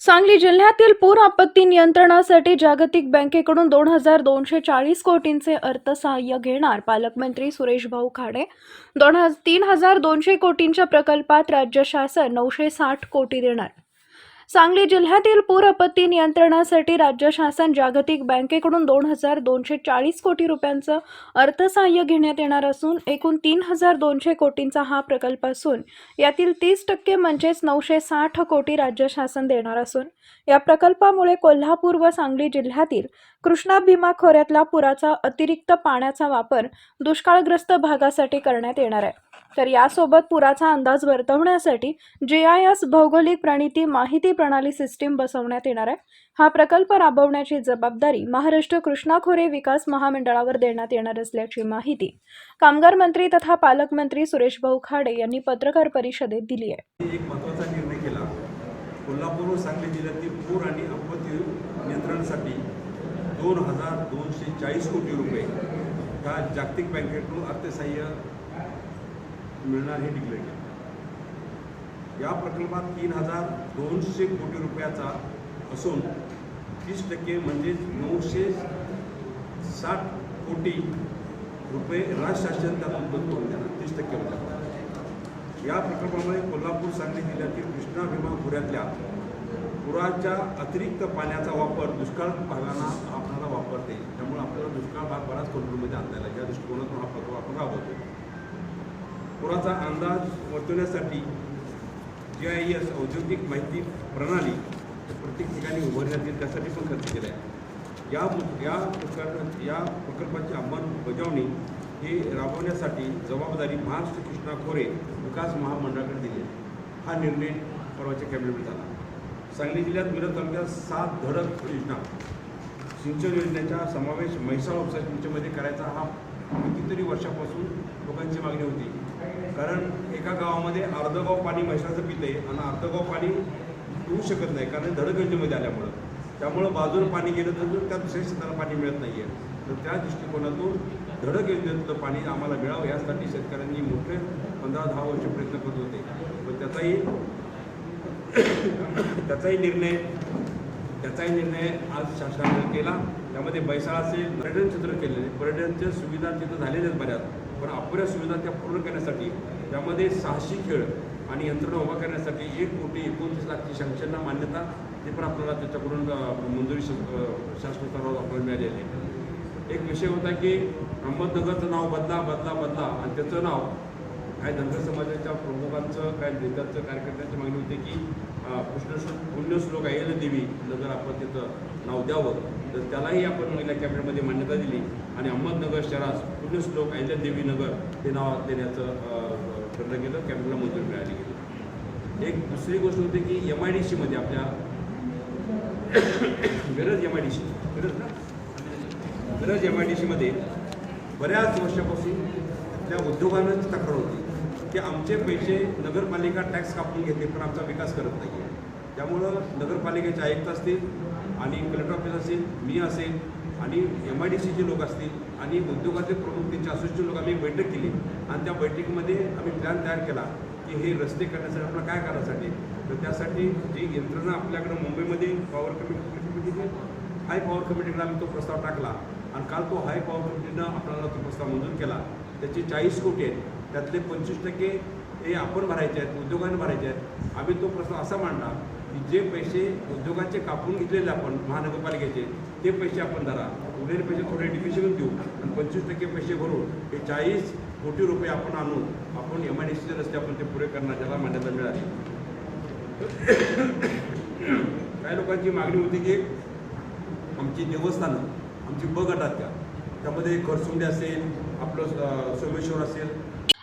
सांगली जिल्ह्यातील पूर आपत्ती नियंत्रणासाठी जागतिक बँकेकडून दोन हजार दोनशे चाळीस कोटींचे अर्थसहाय्य घेणार पालकमंत्री सुरेश भाऊ खाडे. दोन हजार तीन हजार दोनशे कोटींच्या प्रकल्पात राज्य शासन नऊशे साठ कोटी देणार. सांगली जिल्ह्यातील पूर आपत्ती नियंत्रणासाठी राज्य शासन जागतिक बँकेकडून दोन हजार दोनशे चाळीस कोटी रुपयांचं अर्थसहाय्य घेण्यात येणार असून एकूण तीन हजार दोनशे कोटींचा हा प्रकल्प असून यातील तीस टक्के म्हणजेच नऊशे साठ कोटी राज्य शासन देणार असून या प्रकल्पामुळे कोल्हापूर व सांगली जिल्ह्यातील कृष्णा भीमा खोऱ्यातला पुराचा अतिरिक्त पाण्याचा वापर दुष्काळग्रस्त भागासाठी करण्यात येणार आहे. तर यासोबत पुराचा अंदाज वर्तवण्यासाठी जी आय एस भौगोलिक प्रणिती माहिती प्रणाली सिस्टीम बसवण्यात येणार आहे. हा प्रकल्प राबवण्याची जबाबदारी महाराष्ट्र कृष्णा खोरे विकास महामंडळावर देण्यात येणार असल्याची माहिती कामगार मंत्री तथा पालकमंत्री सुरेश भाऊ खाडे यांनी पत्रकार परिषदेत दिली आहे. एक महत्त्वाचा निर्णय केला. कोल्हापूर सांगली जिल्ह्यातील पूर आणि आपत्ती नियंत्रणासाठी दोन हजार दोनशे चाळीस कोटी रुपये ह्या जागतिक बँकेकडून अर्थसहाय्य मिळणार हे डिक्लेअर केलं. या प्रकल्पात तीन हजार दोनशे कोटी रुपयाचा असून तीस टक्के म्हणजेच नऊशे साठ कोटी रुपये राज्य शासन त्यातून बंद करून देणार तीस टक्के या प्रकल्पामुळे कोल्हापूर सांगली जिल्ह्यातील कृष्णा भीमा खोऱ्यातल्या पुराच्या अतिरिक्त पाण्याचा वापर दुष्काळ भागांना आपल्याला वापरते त्यामुळे आपल्याला दुष्काळ भाग बराच कंट्रोलमध्ये आणता येईल. या दृष्टिकोनातून हा प्रकल्प आपण राबवतो पुराचा अंदाज वर्तवण्यासाठी जी आय एस औद्योगिक माहिती प्रणाली प्रत्येक ठिकाणी उभारण्यात येईल त्यासाठी पण खर्च केला आहे या या प्रकार या प्रकल्पाची अंमलबजावणी ही राबवण्यासाठी जबाबदारी महाराष्ट्र कृष्णा खोरे विकास महामंडळाकडे दिली आहे. हा निर्णय परवाच्या कॅबिनेटमध्ये झाला. सांगली जिल्ह्यात मिरज तालुक्यात सात धडक योजना. सिंचन योजनेचा समावेश म्हैसाळ उपसा सिंचनमध्ये करायचा हा कितीतरी वर्षापासून लोकांची मागणी होती. कारण एका गावामध्ये अर्धं गाव पाणी म्हैसाळचं पिते आणि अर्धं गाव पाणी पिऊ शकत नाही कारण धडगंजीमध्ये आल्यामुळं. त्यामुळं बाजूला पाणी गेलं तर त्या दुसऱ्या शेताला पाणी मिळत नाही आहे तर त्या दृष्टिकोनातून धडक योजनेतलं पाणी आम्हाला मिळावं यासाठी शेतकऱ्यांनी मोठे पंधरा दहा वर्ष प्रयत्न करत होते. पण त्याचाही त्याचाही निर्णय त्याचाही निर्णय आज शासनाने केला. त्यामध्ये बैसाळ असेल पर्यटन क्षेत्र केलेले पर्यटनच्या सुविधा तिथं झालेल्याच बऱ्याच. पण अपुऱ्या सुविधा त्या पूर्ण करण्यासाठी त्यामध्ये साहसी खेळ आणि यंत्रणा उभा करण्यासाठी एक कोटी एकोणतीस लाखची शंक्षांना मान्यता ते पण आपल्याला त्याच्याकडून मंजुरी श- शासन स्तरावर आपल्याला मिळालेली आहे. एक विषय होता की अहमदनगरचं नाव बदला बदला बदला आणि त्याचं नाव काही धनगर समाजाच्या प्रमुखांचं काही नेत्यांचं कार्यकर्त्यांची मागणी होती की अ, पुण्यश्लोक देवी नगर आपण तिथं नाव द्यावं तर त्यालाही आपण महिला कॅबिनेटमध्ये मान्यता दिली. आणि अहमदनगर शहरास पुण्यश्लोक अहिल्या देवी नगर हे नाव देण्याचं ठरलं गेलं कॅबिनेटला मंजुरी मिळाली गेली. एक दुसरी गोष्ट होती की एम आय डी सीमध्ये आपल्या Miraj M I D C Miraj ना? मिरज एम आय डी सीमध्ये बऱ्याच वर्षापासून त्या उद्योगांनाच तक्रार होती. की आमचे पैसे नगरपालिका टॅक्स कापून घेते पण आमचा विकास करत नाही आहे त्यामुळं नगरपालिकेचे आयुक्त असतील आणि कलेक्टर ऑफिस असेल मी असेल आणि एम आय डी सीचे लोक असतील आणि उद्योगाचे प्रमुख त्यांचे असोसिएशन लोक आम्ही बैठक केली. आणि त्या बैठकीमध्ये आम्ही प्लॅन तयार केला की हे रस्ते करण्यासाठी आपल्याला काय करायसाठी? तर त्यासाठी जी यंत्रणा आपल्याकडं मुंबईमध्ये पॉवर कमिटी हाय पॉवर कमिटीकडे आम्ही तो प्रस्ताव टाकला. आणि काल तो हाय पॉवर कमिटीनं आपल्याला तो प्रस्ताव मंजूर केला. त्याचे चाळीस कोटी आहेत. त्यातले पंचवीस टक्के हे आपण भरायचे आहेत उद्योगाने भरायचे आहेत. आम्ही तो प्रश्न असा मांडला की जे पैसे उद्योगाचे कापून घेतलेले आपण महानगरपालिकेचे ते पैसे आपण धरा. उरलेले पैसे थोडे डिव्हिजन देऊ आणि पंचवीस टक्के पैसे भरून हे चाळीस कोटी रुपये आपण आणून आपण एम आय डी सीचे रस्ते आपण ते पुरे करणार ज्याला मान्यता मिळाली. काही लोकांची मागणी होती की आमची देवस्थानं आमची ब गटात त्या त्यामध्ये खरसुंडे असेल आपलं सोमेश्वर असेल